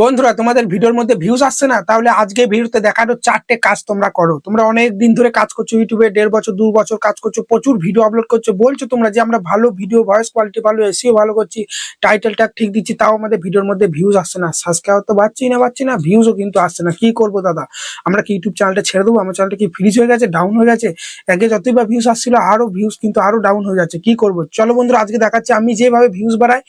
বন্ধুরা, তোমাদের ভিডিওর মধ্যে ভিউজ আসছে না, তাহলে আজকে ভিডিওতে দেখানো চারটে কাজ তোমরা করো। তোমরা অনেক দিন ধরে কাজ করছ ইউটিউবে, দেড় বছর, দু বছর কাজ করছ, প্রচুর ভিডিও আপলোড করছ। বলছো তোমরা যে আমরা ভালো ভিডিও ভয়েস কোয়ালিটি ভালো এসিও ভালো করছি টাইটেল ঠিক দিচ্ছি, তাও আমাদের ভিডিওর মধ্যে ভিউজ আসছে না। সাবস্ক্রাইব তো পাচ্ছি না পাচ্ছি না ভিউজও কিন্তু আসছে না। কি করব দাদা? আমরা কি ইউটিউব চ্যানেলটা ছেড়ে দেবো? আমার চ্যানেলটা কি ফ্রিজ হয়ে গেছে ডাউন হয়ে গেছে? আগে যতই বা ভিউজ আসছিল, আরও ভিউজ কিন্তু আরও ডাউন হয়ে যাচ্ছে। কি করব? চলো বন্ধুরা, আজকে দেখাচ্ছি আমি যেভাবে ভিউজ বাড়াই,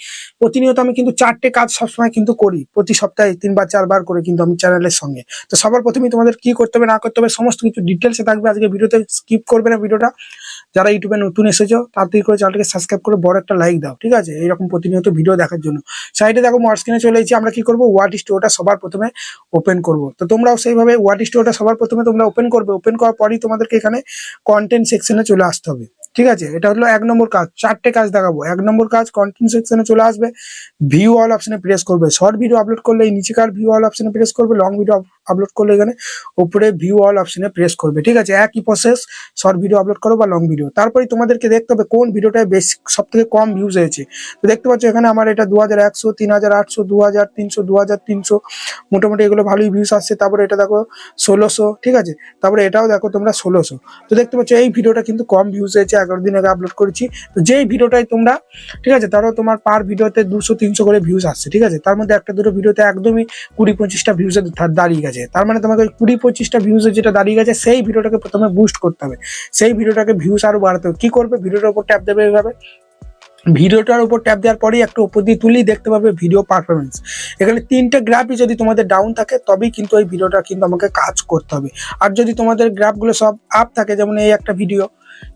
প্রতিনিয়ত আমি কিন্তু চারটে কাজ সবসময় কিন্তু করি, প্রতি সপ্তাহে তিনবার, চারবার করে কিন্তু আমি চ্যানেলের সঙ্গে। তো সবার প্রথমে তোমাদের কি করতে হবে, না করতে হবে, সমস্ত কিছু ডিটেলসে থাকবে। আজকে ভিডিওতে স্কিপ করবে না ভিডিওটা। যারা ইউটিউবে নতুন এসেছ তাড়াতাড়ি করে চ্যানেলটাকে সাবস্ক্রাইব করে বড় একটা লাইক দাও, ঠিক আছে? এইরকম প্রতিনিয়ত ভিডিও দেখার জন্য। সাইডে দেখো মোর স্ক্রিনে চলে এসেছি। আমরা কি করব? ওয়াট স্টোরটা সবার প্রথমে ওপেন করব। তো তোমরাও সেইভাবে ওয়াট স্টোরটা সবার প্রথমে তোমরা ওপেন করবে। ওপেন করার পরই তোমাদেরকে এখানে কন্টেন্ট সেকশনে চলে আসতে হবে। ঠিক আছে? এটা হলো এক নম্বর কাজ, চারটে কাজ দেখাবো। এক নম্বর কাজ কন্টেন্ট সেকশনে চলে আসবে ভিউ অল অপশনে প্রেস করবে। শর্ট ভিডিও আপলোড করলে এই নিচেকার ভিউ অল অপশনে প্রেস করবে লং ভিডিও আপলোড করলে এখানে উপরে ভিউ অল অপশনে প্রেস করবে। ঠিক আছে? একই প্রসেস শর্ট ভিডিও আপলোড করো বা লং ভিডিও তারপরে তোমাদেরকে দেখতে হবে কোন ভিডিওটায় বেশি সব থেকে কম ভিউজ হয়েছে। তো দেখতে পাচ্ছ এখানে আমার এটা দু হাজার একশো তিন হাজার আটশো দু হাজার তিনশো দু হাজার তিনশো, মোটামুটি এগুলো ভালোই ভিউজ আসছে। তারপরে এটা দেখো ষোলোশো, ঠিক আছে? তারপরে এটাও দেখো তোমরা ষোলোশো। তো দেখতে পাচ্ছ এই ভিডিওটা কিন্তু কম ভিউজ হয়েছে এগারো দিন আগে আপলোড করেছি। তো যেই ভিডিওটাই তোমরা, ঠিক আছে তারও তোমার পার ভিডিওতে দুশো, তিনশো করে ভিউজ আসছে, ঠিক আছে? তার মধ্যে একটা দুটো ভিডিওতে একদমই কুড়ি, পঁচিশটা ভিউজে দাঁড়িয়ে গেছে। তার মানে তোমাকে কুড়ি, পঁচিশটা ভিউজে যেটা দাঁড়িয়ে গেছে, সেই ভিডিওটাকে প্রথমে বুস্ট করতে হবে। সেই ভিডিওটাকে ভিউজ আরও বাড়াতে হবে। কি করবে? ভিডিওটার উপর ট্যাপ দেবে এইভাবে ভিডিওটার উপর ট্যাপ দেওয়ার পরেই একটু উপর দিয়ে তুলেই দেখতে পাবে ভিডিও পারফরমেন্স এখানে তিনটে গ্রাফই যদি তোমাদের ডাউন থাকে, তবেই কিন্তু ওই ভিডিওটা কিন্তু আমাকে কাজ করতে হবে। আর যদি তোমাদের গ্রাফগুলো সব আপ থাকে, যেমন এই একটা ভিডিও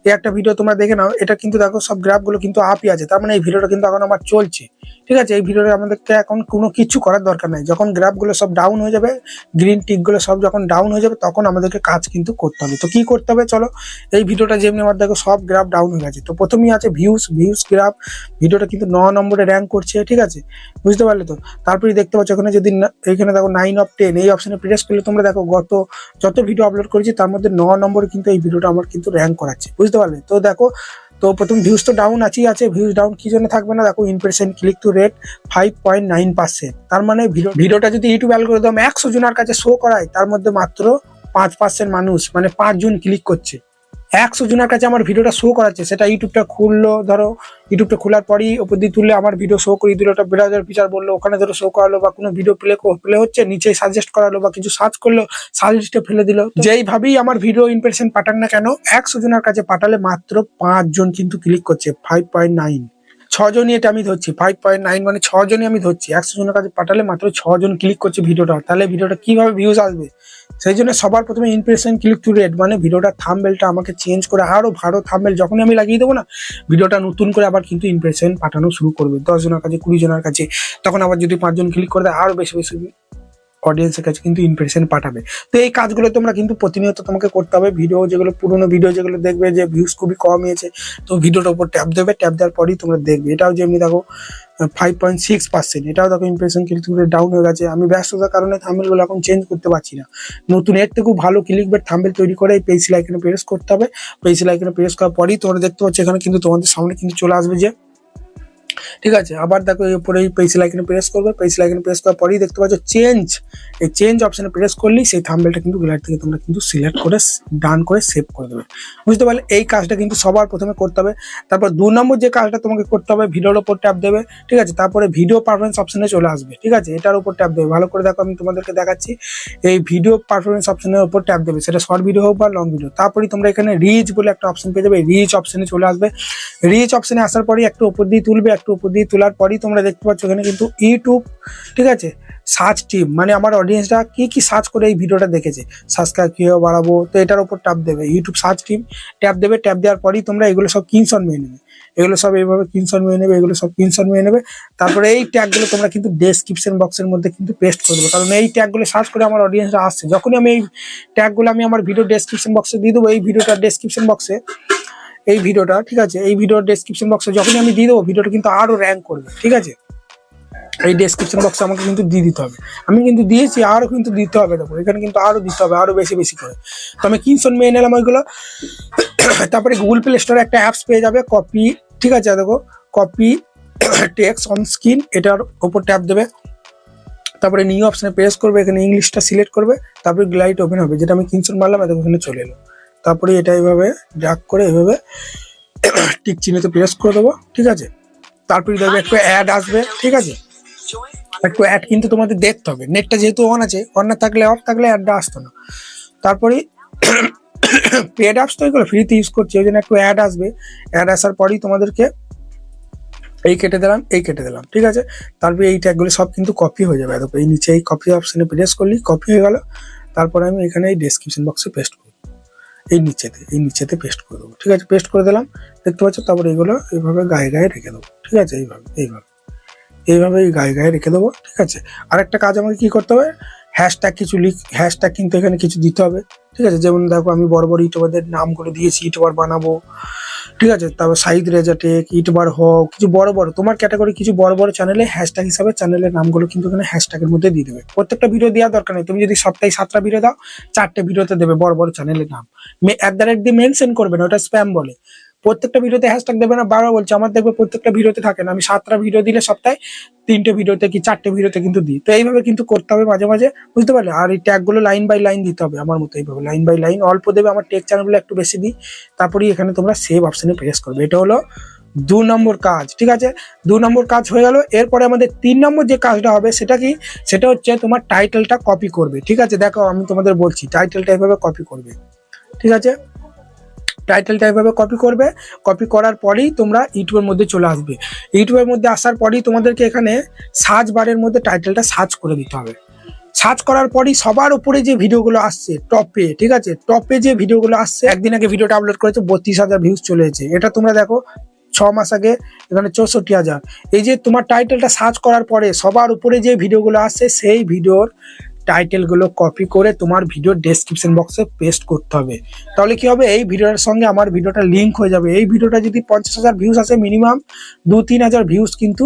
এই একটা ভিডিও তোমরা দেখে নাও, এটা কিন্তু দেখো সব গ্রাফগুলো কিন্তু আপই আছে, তার মানে এই ভিডিওটা কিন্তু এখন আমার চলছে। ঠিক আছে, এই ভিডিওটা আমাদেরকে এখন কোনো কিছু করার দরকার নাই। যখন গ্রাফগুলো সব ডাউন হয়ে যাবে গ্রিন টিকগুলো সব যখন ডাউন হয়ে যাবে, তখন আমাদেরকে কাজ কিন্তু করতে হবে। তো কি করতে হবে চলো, এই ভিডিওটা যেমনি আমার দেখো সব গ্রাফ ডাউন হয়ে গেছে। তো প্রথমেই আছে ভিউস ভিউস গ্রাফ ভিডিওটা কিন্তু ন নম্বরে র্যাঙ্ক করছে, ঠিক আছে? বুঝতে পারলে তো? তারপরে দেখতে পাচ্ছ এখানে যদি না- এইখানে দেখো নাইন অফ টেন এই অপশানে প্রেস করলে তোমরা দেখো গত, যত ভিডিও আপলোড করেছি, তার মধ্যে ন নম্বরে কিন্তু এই ভিডিওটা আমার কিন্তু র্যাঙ্ক করাচ্ছে। বুঝতে পারলে? তো দেখো তো প্রথম ভিউজ তো ডাউন আছেই আছে ভিউজ ডাউন কি জন্য থাকবে না? দেখো impression click to rate five point nine percent তার মানে ভিডিও ভিডিওটা যদি ইউটিউব অ্যালগোরিদম একশো জনের কাছে শো করায়, তার মধ্যে মাত্র পাঁচ পার্সেন্ট মানুষ মানে পাঁচজন ক্লিক করছে। একশো জনের কাছে আমার ভিডিওটা শো করাচ্ছে সেটা ইউটিউবটা খুললো, ধরো, ইউটিউবটা খোলার পরই ওপর দিয়ে তুললে আমার ভিডিও শো করিয়ে দিল। ওটা ব্রাউজার ফিচার বলল, ওখানে ধরো শো করালো বা কোনো ভিডিও প্লে প্লে হচ্ছে নিচে সাজেস্ট করালো বা কিছু সার্চ করল সাজেস্টে ফেলে দিল। যেইভাবেই আমার ভিডিও ইমপ্রেশন পাঠান না কেন, একশো জনের কাছে পাঠালে মাত্র পাঁচজন কিন্তু ক্লিক করছে ফাইভ পয়েন্ট নাইন ছজনই এটা আমি ধরছি ফাইভ পয়েন্ট নাইন মানে ছজনই আমি ধরছি, একশো জনের কাছে পাঠালে মাত্র ছজন ক্লিক করছে ভিডিওটা, তাহলে ভিডিওটা কীভাবে ভিউজ আসবে? সেই জন্য সবার প্রথমে ইমপ্রেশন ক্লিক টু রেড মানে ভিডিওটার থামবেলটা আমাকে চেঞ্জ করে আরও ভালো থামবেল যখনই আমি লাগিয়ে দেবো না, ভিডিওটা নতুন করে আবার কিন্তু ইমপ্রেশন পাঠানো শুরু করবে। দশজনের কাছে, কুড়ি জনের কাছে, তখন আবার যদি পাঁচজন ক্লিক করে দেয় আরও বেশি বেশি অডিয়েন্সের কাছে কিন্তু ইমপ্রেশন পাঠাবে। তো এই কাজগুলো তোমরা কিন্তু প্রতিনিয়ত তোমাকে করতে হবে। ভিডিও যেগুলো, পুরোনো ভিডিও যেগুলো দেখবে যে ভিউজ খুবই কম হয়েছে তো ভিডিওটার উপর ট্যাপ দেবে। ট্যাপ দেওয়ার পরেই তোমরা দেখবে। এটাও যেমনি দেখো ফাইভ পয়েন্ট সিক্স পার্সেন্ট এটাও দেখো ইমপ্রেশন কিন্তু ডাউন হয়ে গেছে। আমি ব্যস্ততার কারণে থাম্বেলগুলো এখন চেঞ্জ করতে পারছি না। নতুন এর থেকেও ভালো ক্লিক বেট থাম্বেল তৈরি করে এই পেন্সিল আইকনে প্রেস করতে হবে। পেন্সিল আইকনে প্রেস করার পরেই তোমরা দেখতে পাচ্ছ, এখানে কিন্তু তোমাদের সামনে কিন্তু চলে আসবে যে ঠিক আছে? আবার দেখো উপরে এই পেন্সিল আইকনে প্রেস করবে। পেন্সিল আইকনে প্রেস করার পরেই দেখতে পাচ্ছ চেঞ্জ এই চেঞ্জ অপশনে প্রেস করলেই সেই থাম্বেলটা কিন্তু গ্যালারি থেকে তোমরা কিন্তু সিলেক্ট করে ডান করে সেভ করে দেবে। বুঝতে পারলে? এই কাজটা কিন্তু সবার প্রথমে করতে হবে। তারপর দু নম্বর যে কাজটা তোমাকে করতে হবে ভিডিওর উপর ট্যাপ দেবে, ঠিক আছে? তারপরে ভিডিও পারফরমেন্স অপশনে চলে আসবে, ঠিক আছে? এটার উপর ট্যাপ দেবে। ভালো করে দেখো, আমি তোমাদেরকে দেখাচ্ছি। এই ভিডিও পারফরমেন্স অপশনের উপর ট্যাপ দেবে। সেটা শর্ট ভিডিও হোক বা লং ভিডিও তারপরে তোমরা এখানে রিচ বলে একটা অপশন পেয়ে যাবে। রিচ অপশনে চলে আসবে। রিচ অপশনে আসার পরেই একটু উপর দিয়ে তুলবে উপর দিয়ে তোলার পরেই তোমরা দেখতে পাচ্ছ এখানে কিন্তু ইউটিউব ঠিক আছে? সার্চ টিম মানে আমার অডিয়েন্সরা কি কি সার্চ করে এই ভিডিওটা দেখেছে? সাবস্ক্রাইব কীভাবে বাড়াবো? তো এটার উপর ট্যাপ দেবে ইউটিউব সার্চ টিম ট্যাপ দেবে ট্যাপ দেওয়ার পরই তোমরা এগুলো সব কিনশন মেয়ে নেবে। এগুলো সব এইভাবে কিনশন মেয়ে নেবে, এগুলো সব কিনশন মেয়ে নেবে। তারপরে এই ট্যাগগুলো তোমরা কিন্তু ডেসক্রিপশন বক্সের মধ্যে কিন্তু পেস্ট করে কারণ এই ট্যাগগুলো সার্চ করে আমার অডিয়েন্সরা আসছে। যখনই আমি এই ট্যাগগুলো আমি আমার ভিডিও ডেসক্রিপশন বক্সে দিয়ে দেবো, এই ভিডিওটা ডেসক্রিপশন বক্সে এই ভিডিওটা, ঠিক আছে? এই ভিডিওর ডেসক্রিপশন বক্সে যখনই আমি দিয়ে দেবো, ভিডিওটা কিন্তু আরও র্যাঙ্ক করবে, ঠিক আছে? এই ডেসক্রিপশন বক্সে আমাকে কিন্তু দিয়ে দিতে হবে। আমি কিন্তু দিয়েছি আরও কিন্তু দিতে হবে দেখো। এখানে কিন্তু আরও দিতে হবে আরও বেশি বেশি করে। তো আমি কিনশন মেয়ে নিলাম ওইগুলো। তারপরে গুগল প্লে স্টোরে একটা অ্যাপস পেয়ে যাবে কপি ঠিক আছে দেখো? কপি টেক্স অন স্ক্রিন এটার ওপর ট্যাপ দেবে। তারপরে নিউ অপশানে প্রেস করবে, এখানে ইংলিশটা সিলেক্ট করবে। তারপরে গ্লাইড ওপেন হবে, যেটা আমি কিনসন মারলাম এখানে চলে এলো। তারপরে এটা এইভাবে ড্রাগ করে এভাবে টিক চিহ্নতে প্রেস করে দেবো, ঠিক আছে? তারপরে দেখবে একটু অ্যাড আসবে, ঠিক আছে? একটু অ্যাড কিন্তু তোমাদের দেখতে হবে। নেটটা যেহেতু অন আছে অন না থাকলে অফ থাকলে অ্যাডটা আসতো না। তারপরে পেড অ্যাপস তো এগুলো ফ্রিতে ইউজ করছি, ওই জন্য একটু অ্যাড আসবে। অ্যাড আসার পরেই তোমাদেরকে এই কেটে দিলাম, এই কেটে দিলাম, ঠিক আছে? তারপরে এই ট্যাগগুলো সব কিন্তু কপি হয়ে যাবে। দেখো এই নিচে এই কপি অপশনে প্রেস করলি কপি হয়ে গেল। তারপরে আমি এখানে এই ডেসক্রিপশন বক্সে পেস্ট এই নিচেতে এই নিচেতে পেস্ট করে দেবো, ঠিক আছে? পেস্ট করে দিলাম, দেখতে পাচ্ছ? তারপরে এগুলো এইভাবে গায়ে গায়ে রেখে দেবো, ঠিক আছে? এইভাবে এইভাবে এইভাবে এই গায়ে গায়ে রেখে দেবো, ঠিক আছে? আরেকটা কাজ আমাকে কি করতে হবে? হ্যাশট্যাগ কিছু লিখ হ্যাশট্যাগ কিন্তু এখানে কিছু দিতে হবে, ঠিক আছে? যেমন দেখো, আমি বড় বড় ইউটিউবারদের নামগুলো দিয়েছি ইউটিউবার বানাবো, ঠিক আছে? তারপর সাইদ রেজাটেক ইউটিউবার হোক, কিছু বড় বড় তোমার ক্যাটাগরি কিছু বড় বড় চ্যানেলে হ্যাশট্যাগ হিসাবে চ্যানেলের নামগুলো কিন্তু এখানে হ্যাশট্যাগের মধ্যে দিয়ে দেবে। প্রত্যেকটা ভিডিও দেওয়ার দরকার নেই, তুমি যদি সপ্তাহে সাতটা ভিডিও দাও, চারটে ভিডিওতে দেবে বড় বড় চ্যানেলের নাম। অ্যাট দ্য রেট দিয়ে মেনশন করবে না, ওটা স্প্যাম বলে। প্রত্যেকটা ভিডিওতে হ্যাশট্যাগ দেবে না, বারবার বলছে, আমার দেখবে প্রত্যেকটা ভিডিওতে থাকে না। আমি সাতটা ভিডিও দিলে সপ্তাহে তিনটে ভিডিওতে কি চারটে ভিডিওতে কিন্তু দিই। তো এইভাবে কিন্তু করতে হবে মাঝে মাঝে, বুঝতে পারলে? আর এই ট্যাগগুলো লাইন বাই লাইন দিতে হবে আমার মতো এইভাবে। লাইন বাই লাইন অল্প দেবে, আমার টেক চ্যানেলগুলো একটু বেশি দিই, তারপরেই এখানে তোমরা সেভ অপশানে প্রেস করবে। এটা হলো দু নম্বর কাজ, ঠিক আছে? দু নম্বর কাজ হয়ে গেল। এরপরে আমাদের তিন নম্বর যে কাজটা হবে সেটা কি? সেটা হচ্ছে তোমার টাইটেলটা কপি করবে, ঠিক আছে? দেখো, আমি তোমাদের বলছি টাইটেলটা এভাবে কপি করবে, ঠিক আছে? টাইটেলটা এভাবে কপি করবে। কপি করার পরেই তোমরা ইউটিউবের মধ্যে চলে আসবে। ইউটিউবের মধ্যে আসার পরেই তোমাদেরকে এখানে সার্চ বারের মধ্যে টাইটেলটা সার্চ করে দিতে হবে। সার্চ করার পরই সবার উপরে যে ভিডিওগুলো আসছে টপে ঠিক আছে? টপে যে ভিডিওগুলো আসছে, একদিন আগে ভিডিওটা আপলোড করেছে, বত্রিশ হাজার ভিউজ চলে এসেছে। এটা তোমরা দেখো, ছ মাস আগে এখানে চৌষট্টি হাজার। এই যে তোমার টাইটেলটা সার্চ করার পরে সবার উপরে যে ভিডিওগুলো আসছে, সেই ভিডিওর টাইটেলগুলো কপি করে তোমার ভিডিও ডেসক্রিপশন বক্সে পেস্ট করতে হবে। তাহলে কি হবে? এই ভিডিওটার সঙ্গে আমার ভিডিওটা লিঙ্ক হয়ে যাবে। এই ভিডিওটা যদি পঞ্চাশ হাজার ভিউজ আসে মিনিমাম দু তিন হাজার ভিউজ কিন্তু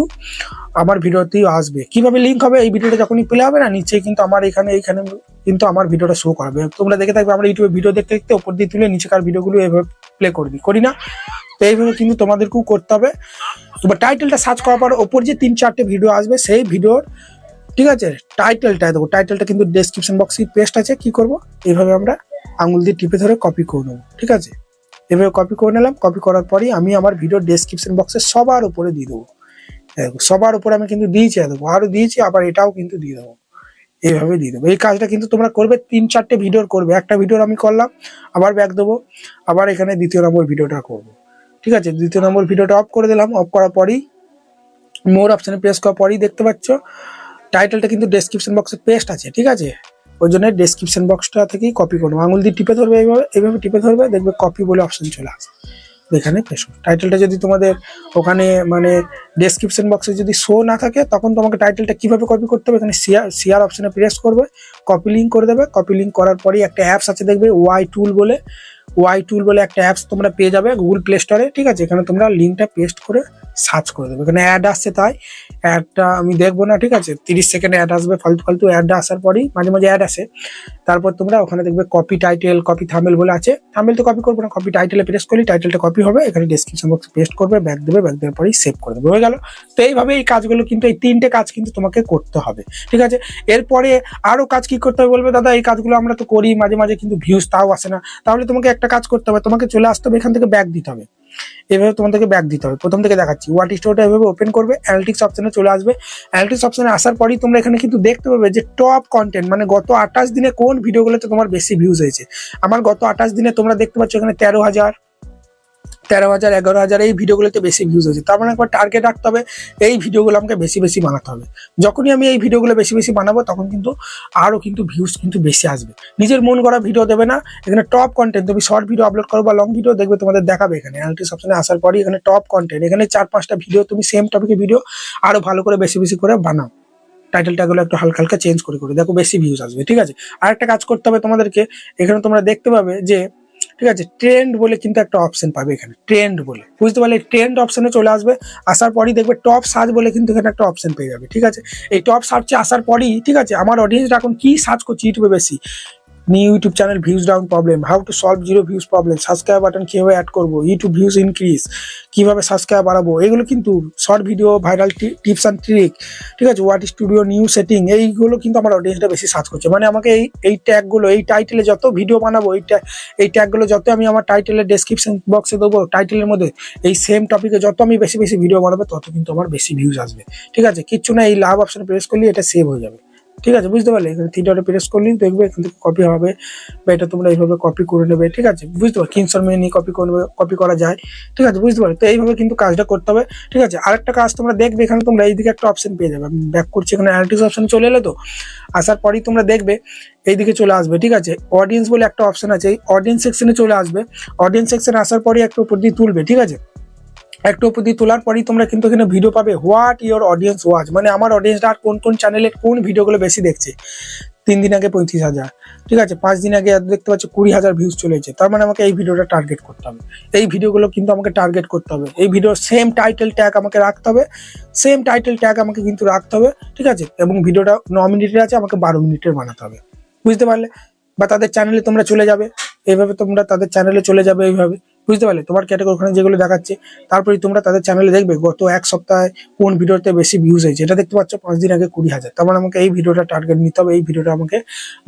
আমার ভিডিওতেই আসবে। কীভাবে লিঙ্ক হবে? এই ভিডিওটা যখনই প্লে হবে না নিচে কিন্তু আমার এখানে, এইখানে কিন্তু আমার ভিডিওটা শো করাবে। তোমরা দেখে থাকবে, আমরা ইউটিউবে ভিডিও দেখতে দেখতে ওপর দিয়ে তুলে নিচেকার ভিডিওগুলো এভাবে প্লে করবি করি না? তো এইভাবে কিন্তু তোমাদেরকেও করতে হবে। তোমার টাইটেলটা সার্চ করার পর ওপর যে তিন চারটে ভিডিও আসবে, সেই ভিডিওর ঠিক আছে? টাইটেলটা দেখো টাইটেলটা কিন্তু ডেসক্রিপশন বক্সে পেস্ট আছে, কি করব? এইভাবে আমরা আঙুল দিয়ে টিপে ধরে কপি করে নেব, ঠিক আছে? এভাবে কপি করে নিলাম কপি করার পরেই আমি আমার ভিডিও ডেসক্রিপশন বক্সে সবার উপরে দিয়ে দেবো। সবার উপরে আমি কিন্তু দিয়েছি দেখো, আরও দিয়েছি, আবার এটাও কিন্তু দিয়ে দেবো। এইভাবে দিয়ে দেবো। এই কাজটা কিন্তু তোমরা করবে, তিন চারটে ভিডিওর করবে। একটা ভিডিওর আমি করলাম, আবার ব্যাক দেবো, আবার এখানে দ্বিতীয় নম্বর ভিডিওটা করব। ঠিক আছে? দ্বিতীয় নম্বর ভিডিওটা অফ করে দিলাম অফ করার পরেই মোর অপশানে প্রেস করার পরেই দেখতে পাচ্ছ টাইটেলটা কিন্তু ডেসক্রিপশন বক্সে পেস্ট আছে, ঠিক আছে? ওই জন্য ডেসক্রিপশন বক্সটা থেকেই কপি করব আঙুল দিয়ে টিপে ধরবে এইভাবে এইভাবে টিপে ধরবে, দেখবে কপি বলে অপশন চলে আসবে এখানে পেশ টাইটেলটা যদি তোমাদের ওখানে মানে ডেসক্রিপশন বক্সে যদি শো না থাকে, তখন তোমাকে টাইটেলটা কীভাবে কপি করতে হবে, এখানে শেয়ার শেয়ার অপশানে প্রেস করবে কপি লিঙ্ক করে দেবে। কপি লিঙ্ক করার পরেই একটা অ্যাপস আছে, দেখবে ওয়াই টুল বলে। ওয়াই টুল বলে একটা অ্যাপস তোমরা পেয়ে যাবে গুগল প্লে স্টোরে ঠিক আছে? এখানে তোমরা লিঙ্কটা পেস্ট করে সার্চ করে দেবে। এখানে অ্যাড আসছে তাই। অ্যাডটা আমি দেখব না, ঠিক আছে? তিরিশ সেকেন্ডে অ্যাড আসবে, ফালতু ফালতু অ্যাডটা আসার পরেই মাঝে মাঝে অ্যাড আসে। তারপর তোমরা ওখানে দেখবে কপি টাইটেল কপি থামেল বলে আছে। থামেল তো কপি করব না কপি টাইটেলে প্রেস করলে টাইটেলটা কপি হবে। এখানে ডিসক্রিপশন বক্সে পেস্ট করবে ব্যাক দেবে ব্যাক দেওয়ার পরেই সেভ করে দেবে। হয়ে গেল। তো এইভাবে এই কাজগুলো কিন্তু, এই তিনটে কাজ কিন্তু তোমাকে করতে হবে, ঠিক আছে? এরপরে আরও কাজ কি করতে হবে বলবে? দাদা, এই কাজগুলো আমরা তো করি, মাঝে মাঝে কিন্তু ভিউজ তাও আসে না। তাহলে তোমাকে একটা কাজ করতে হবে, তোমাকে চলে আসতে হবে, এখান থেকে ব্যাক দিতে হবে। এভাবে তোমাদেরকে ব্যাক দিতে হবে। প্রথম থেকে দেখাচ্ছি। ওয়াট স্টোরটা এভাবে ওপেন করবে অ্যানালিটিক্স অপশনে চলে আসবে। অ্যানালিটিক্স অপশনে আসার পরই তোমরা এখানে কিন্তু দেখতে পাবে যে টপ কন্টেন্ট মানে গত আঠাশ দিনে কোন ভিডিওগুলোতে তোমার বেশি ভিউজ হয়েছে। আমার গত আঠাশ দিনে তোমরা দেখতে পাচ্ছ এখানে তেরো হাজার তেরো হাজার, এগারো হাজার এই ভিডিওগুলোতে বেশি ভিউজ হয়েছে। তার মানে একবার টার্গেট রাখতে হবে, এই ভিডিওগুলো আমাকে বেশি বেশি বানাতে হবে। যখনই আমি এই ভিডিওগুলো বেশি বেশি বানাবো, তখন কিন্তু আরও কিন্তু ভিউজ কিন্তু বেশি আসবে। নিজের মন করা ভিডিও দেবে না, এখানে টপ কন্টেন্ট তুমি শর্ট ভিডিও আপলোড করো বা লং ভিডিও দেখবে, তোমাদের দেখাবে এখানে। অ্যানালিটিক্স অপশনে আসার পরই এখানে টপ কন্টেন্ট এখানে চার পাঁচটা ভিডিও তুমি সেম টপিকের ভিডিও আরও ভালো করে বেশি বেশি করে বানাও। টাইটেলটাগুলো একটু হালকা হালকা চেঞ্জ করে করে দেখো, বেশি ভিউজ আসবে, ঠিক আছে? আর একটা কাজ করতে হবে তোমাদেরকে, এখানে তোমরা দেখতে পাবে যে ঠিক আছে? ট্রেন্ড বলে কিন্তু একটা অপশন পাবে এখানে। ট্রেন্ড বলে। বুঝতে পারলে ট্রেন্ড অপশনে চলে আসবে। আসার পরই দেখবে টপ সার্চ বলে কিন্তু এখানে একটা অপশন পেয়ে যাবে, ঠিক আছে? এই টপ সার্চে আসার পরই, ঠিক আছে? আমার অডিয়েন্সরা এখন কি সার্চ করছে ইউটিউবে বেশি? New YouTube channel views down problem how to solve zero views problem subscribe button কীভাবে অ্যাড করব? ইউটিউব ভিউজ ইনক্রিজ কীভাবে সাবস্ক্রাইব বাড়াবো? এগুলো কিন্তু short video viral tips and trick ঠিক আছে? ওয়াট স্টুডিও নিউ সেটিং এইগুলো কিন্তু আমার অডিয়েন্সটা বেশি সার্চ করছে। মানে আমাকে এই এই ট্যাগগুলো এই টাইটেলে যত ভিডিও বানাবো, এই এই ট্যাগগুলো যত আমি আমার টাইটেলের ডেসক্রিপশন বক্সে দেবো টাইটেলের মধ্যে এই সেম টপিকে যত আমি বেশি বেশি ভিডিও বানাবো, তত কিন্তু আমার বেশি ভিউজ আসবে। ঠিক আছে? কিচ্ছু না, এই লাভ অপশন প্রেস করলে এটা সেভ হয়ে যাবে। ঠিক আছে, বুঝতে পারলে? এখানে থ্রি ডটে প্রেস করলেই দেখবে এখান থেকে কপি হবে বা এটা তোমরা এইভাবে কপি করে নেবে, ঠিক আছে? বুঝতে পারো মেয়ে নিয়ে কপি করবে কপি করা যায়, ঠিক আছে? বুঝতে পারো তো এইভাবে কিন্তু কাজটা করতে হবে, ঠিক আছে? আরেকটা কাজ তোমরা দেখবে, এখানে তোমরা এইদিকে একটা অপশন পেয়ে যাবে। ব্যাক করছি, এখানে অ্যানালিটিক্স অপশন চলে এলো তো? আসার পরেই তোমরা দেখবে, এইদিকে চলে আসবে, ঠিক আছে? অডিয়েন্স বলে একটা অপশন আছে, এই অডিয়েন্স সেকশনে চলে আসবে। অডিয়েন্স সেকশনে আসার পরেই একটা উপর দিয়ে তুলবে, ঠিক আছে? একটা উপর দিয়ে তোলার পরেই তোমরা কিন্তু এখানে ভিডিও পাবে হোয়াট ইওর অডিয়েন্স ওয়াচ মানে আমার অডিয়েন্সটা আর কোন কোন চ্যানেলের কোন ভিডিওগুলো বেশি দেখছে। তিন দিন আগে পঁয়ত্রিশ হাজার, ঠিক আছে? পাঁচ দিন আগে দেখতে পাচ্ছি কুড়ি হাজার ভিউজ চলেছে তার মানে আমাকে এই ভিডিওটা টার্গেট করতে হবে। এই ভিডিওগুলো কিন্তু আমাকে টার্গেট করতে হবে। এই ভিডিওর সেম টাইটেল ট্যাগ আমাকে রাখতে হবে। সেম টাইটেল ট্যাগ আমাকে কিন্তু রাখতে হবে, ঠিক আছে? এবং ভিডিওটা ন মিনিটের আছে, আমাকে বারো মিনিটের বানাতে হবে। বুঝতে পারলে? বা তাদের চ্যানেলে তোমরা চলে যাবে। এইভাবে তোমরা তাদের চ্যানেলে চলে যাবে, এইভাবে। বুঝতে পারলে? তোমার ক্যাটাগরি ওখানে যেগুলো দেখাচ্ছে, তারপরে তোমরা তাদের চ্যানেলে দেখবে, গত এক সপ্তাহে কোন ভিডিওতে বেশি ভিউজ হয়েছে। এটা দেখতে পাচ্ছ, পাঁচ দিন আগে কুড়ি হাজার। তার মানে আমাকে এই ভিডিওটা টার্গেট নিতে হবে, এই ভিডিওটা আমাকে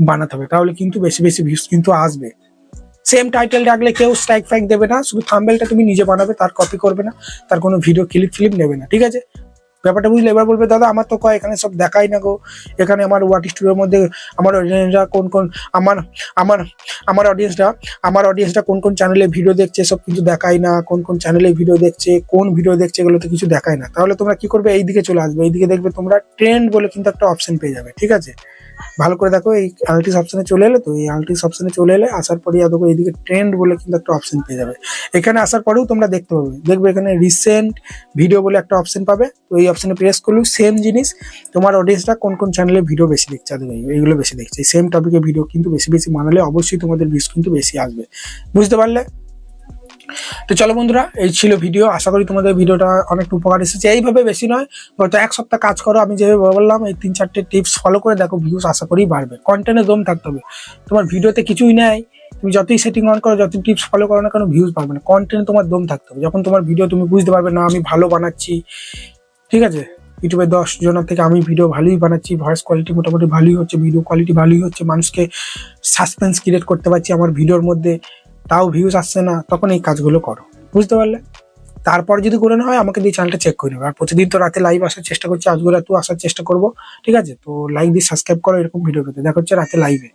বানাতে হবে। তাহলে কিন্তু বেশি বেশি ভিউজ কিন্তু আসবে। সেম টাইটেল রাখলে কেউ স্ট্রাইক ফাইক দেবে না, শুধু থাম্বেলটা তুমি নিজে বানাবে, তার কপি করবে না, তার কোনো ভিডিও ক্লিপ ফিলিপ নেবে না, ঠিক আছে? ব্যাপারটা বুঝলে? এবার বলবে, দাদা, আমার তো কয় এখানে সব দেখাই না গো। এখানে আমার ওয়াট স্টুডিওর মধ্যে, আমার অডিয়েন্সরা কোন কোন, আমার আমার আমার অডিয়েন্সরা আমার অডিয়েন্সরা কোন কোন চ্যানেলে ভিডিও দেখছে, সব কিছু দেখায় না। কোন কোন চ্যানেলে ভিডিও দেখছে, কোন ভিডিও দেখছে, এগুলো তো কিছু দেখায় না। তাহলে তোমরা কি করবে? এই দিকে চলে আসবে। এইদিকে দেখবে তোমরা ট্রেন্ড বলে কিন্তু একটা অপশন পেয়ে যাবে। ঠিক আছে? ভালো করে দেখো, এই আলটিস অপশানে চলে এলে তো, এই আলটিস অপশানে চলে এলে আসার পরে দেখো এইদিকে ট্রেন্ড বলে কিন্তু একটা অপশান পেয়ে যাবে। এখানে আসার পরেও তোমরা দেখতে পাবে। দেখবে এখানে রিসেন্ট ভিডিও বলে একটা অপশন পাবে। তো এই অপশানে প্রেস করলেও সেম জিনিস, তোমার অডিয়েন্সটা কোন কোন চ্যানেলে ভিডিও বেশি দেখছে এইগুলো বেশি দেখছে। সেম টপিকে ভিডিও কিন্তু বেশি বেশি মানালে অবশ্যই তোমাদের ভিউজ কিন্তু বেশি আসবে। বুঝতে পারলে? তো চলো বন্ধুরা, এই ছিল ভিডিও আশা করি তোমাদের ভিডিওটা অনেক উপকার এসেছে। এইভাবে বেশি নয়, গত এক সপ্তাহ কাজ করো, আমি যেভাবে বললাম, এই তিন চারটে টিপস ফলো করে দেখো ভিউজ আশা করি বাড়বে। কন্টেন্টে দম থাকতে হবে। তোমার ভিডিওতে কিছুই নেই, তুমি যতই সেটিং অন করো, যতই টিপস ফলো করো না কেন ভিউজ পাবে না। কন্টেন্ট তোমার দম থাকতে হবে। যখন তোমার ভিডিও তুমি বুঝতে পারবে, না, আমি ভালো বানাচ্ছি। ঠিক আছে? ইউটিউবে দশ জনের থেকে আমি ভিডিও ভালোই বানাচ্ছি ভয়েস কোয়ালিটি মোটামুটি ভালোই হচ্ছে ভিডিও কোয়ালিটি ভালোই হচ্ছে। মানুষকে সাসপেন্স ক্রিয়েট করতে পারছি আমার ভিডিওর মধ্যে। তাও ভিউজ আসছে না, তখন এই কাজগুলো করো। বুঝতে পারলে? তারপর যদি করে না হয়, আমাকে দিয়ে চ্যানেলটা চেক করে নেবে। আর প্রতিদিন তো রাতে লাইভ আসার চেষ্টা করছি আজগুলো রাতেও আসার চেষ্টা করব, ঠিক আছে? তো লাইক দিয়ে সাবস্ক্রাইব করো, এরকম ভিডিও পেতে। দেখা হচ্ছে রাতে লাইভে